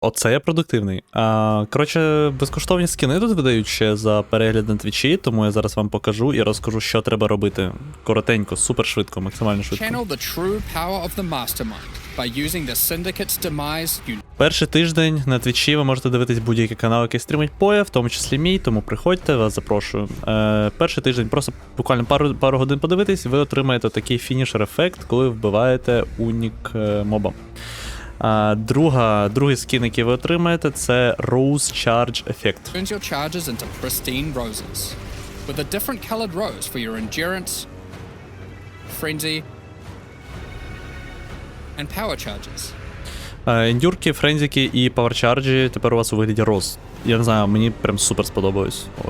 Оце я продуктивний. А, коротше, безкоштовні скини тут видають ще за перегляд на твічі, тому я зараз вам покажу і розкажу, що треба робити. Коротенько, супер швидко, максимально швидко. Перший тиждень на твічі ви можете дивитись будь-який канал, який стрімить поя, в тому числі мій, тому приходьте, вас запрошую. Е, перший тиждень просто буквально пару, пару годин подивитись, ви отримаєте такий фінішер ефект, коли вбиваєте унік е, моба. А, друга, другий скін, який ви отримаєте, це Rose Charge Effect. turns your charges into pristine roses, with a different colored rose for your endurance, frenzy, and power charges. Е, Ендюрки, френзіки і паверчарджі тепер у вас у вигляді роз. Я не знаю, мені прям супер сподобалось е,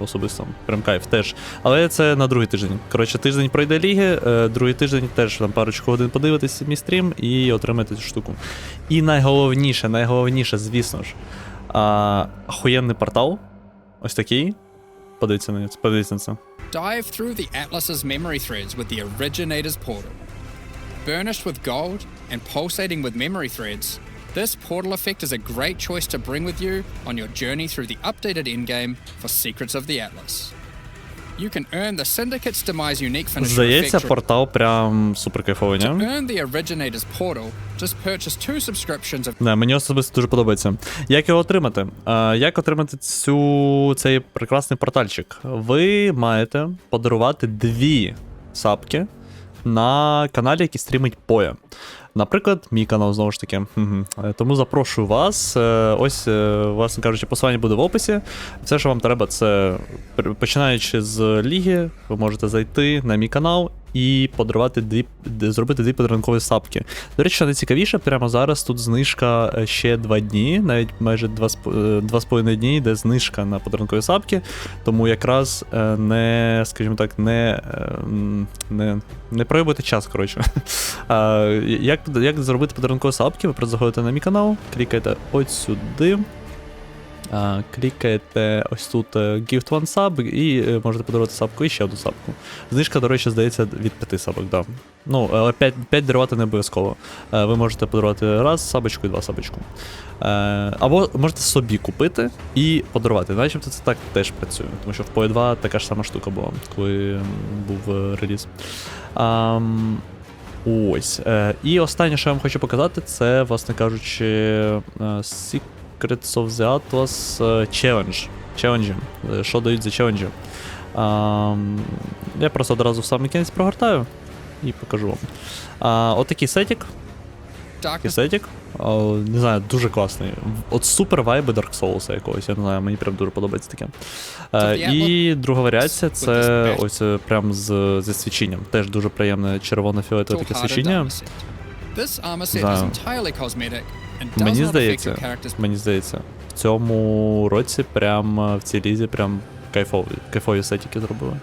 особисто. Прям кайф теж. Але це на другий тиждень. Коротше, тиждень пройде ліги, е, другий тиждень теж там парочку годин подивитись мій стрім і отримаєте цю штуку. І найголовніше, найголовніше, звісно ж, охуєнний портал. Ось такий. Подивіться на це. Подивіться на це. Dive through the Atlas's memory threads with the Originator's portal. Burnished with gold and pulsating with memory threads, this portal effect is a great choice to bring with you on your journey through the updated endgame for Secrets of the Atlas. You can earn the Syndicate's Demise unique finisher Здається, effect through- портал прям супер кайфовий, ні? Earn the Originator's portal, just purchase two subscriptions of Не, мені особисто дуже подобається. Як його отримати? Як отримати цю, цей прекрасний портальчик? Ви маєте подарувати дві сапки на каналі, який стрімить Поя. Наприклад, мій канал знову ж таки. Е, Тому запрошую вас. Е, Ось, е, власне кажучи, посилання буде в описі. Все, що вам треба, це починаючи з ліги, ви можете зайти на мій канал і подарувати дві, зробити дві подарункові сапки. До речі, що найцікавіше, прямо зараз тут знижка е, ще два дні, навіть майже два, з по- е, дні йде знижка на подарункові сапки. Тому якраз е, не, скажімо так, не, не, не проявити час, коротше. Як, як зробити подарункові сапки? Ви заходите на мій канал, клікаєте ось сюди. Клікаєте ось тут е, Gift One Sub і е, можете подарувати сапку і ще одну сапку. Знижка, до речі, здається, від 5 сабок, да. Ну, 5, 5 дарувати не обов'язково. Е, Ви можете подарувати раз сабочку і два сабочку. Або можете собі купити і подарувати. Начебто це так теж працює, тому що в PoE 2 така ж сама штука була, коли був реліз. Ось. І останнє, що я вам хочу показати, це, власне кажучи, е, Secrets of the Atlas е, Challenge. Челенджі. Що дають за челенджі. Я просто одразу в самий кінець прогортаю і покажу вам. А, отакий сетік. Такий сетік. А, не знаю, дуже класний. От супер вайби Dark Souls якогось, я не знаю, мені прям дуже подобається таке. Е, і друга варіація це ось е, прям з, зі свічінням. Теж дуже приємне червоно-фіолетове таке свічіння. This armor set is entirely cosmetic Мені здається, мені здається, в цьому році прям е, в цій лізі прям кайфові, кайфові сетіки зробили.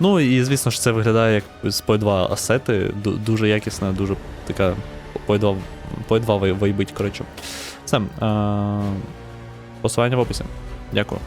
Ну і звісно ж це виглядає як з PoE 2 асети, дуже якісна, дуже така PoE 2, PoE 2 вайбить, коротше. Все, е, посилання в описі. Дякую.